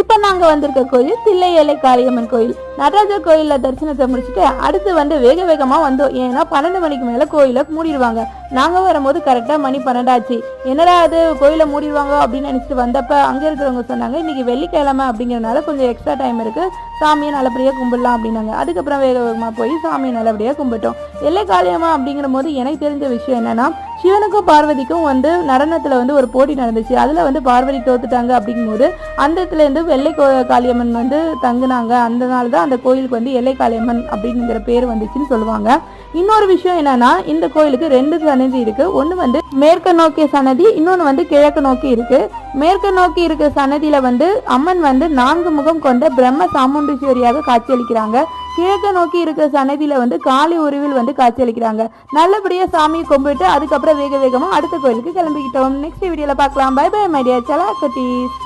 இப்போ நாங்கள் வந்திருக்க கோயில் தில்லை காளியம்மன் கோயில். நடராஜர் கோயிலில் தரிசனத்தை முடிச்சுட்டு அடுத்து வந்து வேக வேகமாக வந்தோம். ஏன்னா பன்னெண்டு மணிக்கு மேலே கோயிலை மூடிடுவாங்க. நாங்கள் வரும்போது கரெக்டாக மணி பன்னெண்டாச்சு. என்னடா அது கோயிலை மூடிடுவாங்க அப்படின்னு நினச்சிட்டு வந்தப்ப அங்கே இருக்கிறவங்க சொன்னாங்க இன்னைக்கு வெள்ளிக்கிழமை அப்படிங்கிறனால கொஞ்சம் எக்ஸ்ட்ரா டைம் இருக்குது சாமியை நல்லபடியாக கும்பிடலாம் அப்படின்னாங்க. அதுக்கப்புறம் வேக வேகமாக போய் சாமியை நல்லபடியாக கும்பிட்டோம். எல்லை காளியம்மா அப்படிங்கிற போது எனக்கு தெரிஞ்ச விஷயம் என்னன்னா சிவனுக்கும் பார்வதிக்கும் வந்து நடனத்தில் வந்து ஒரு போட்டி நடந்துச்சு. அதில் வந்து பார்வதி தோத்துட்டாங்க அப்படிங்கும்போது அந்த இடத்துல இருந்து வெள்ளை கோ- காளியம்மன் வந்து தங்குனாங்க. அந்த தான் அந்த கோயிலுக்கு வந்து எல்லை காளியம்மன் அப்படிங்கிற பேர் வந்துச்சுன்னு சொல்லுவாங்க. இன்னொரு விஷயம் என்னன்னா இந்த கோயிலுக்கு ரெண்டு சன்னதி இருக்கு. ஒன்று வந்து மேற்கு நோக்கிய சன்னதி இன்னொன்று வந்து கிழக்கு நோக்கி இருக்கு. மேற்கு நோக்கி இருக்க சன்னதியில வந்து அம்மன் வந்து நான்கு முகம் கொண்ட பிரம்ம சாமுண்டீஸ்வரியாக காட்சியளிக்கிறாங்க. கிழக்க நோக்கி இருக்க சன்னதியில வந்து காளி உருவில் வந்து காட்சியளிக்கிறாங்க நல்லபடியா சாமியை கும்பிட்டு அதுக்கப்புறம் வேக வேகமா அடுத்த கோயிலுக்கு கிளம்பிக்கிட்டோம். நெக்ஸ்ட் வீடியோல பார்க்கலாம். பை பை மைடியா சலா குட்டீஸ்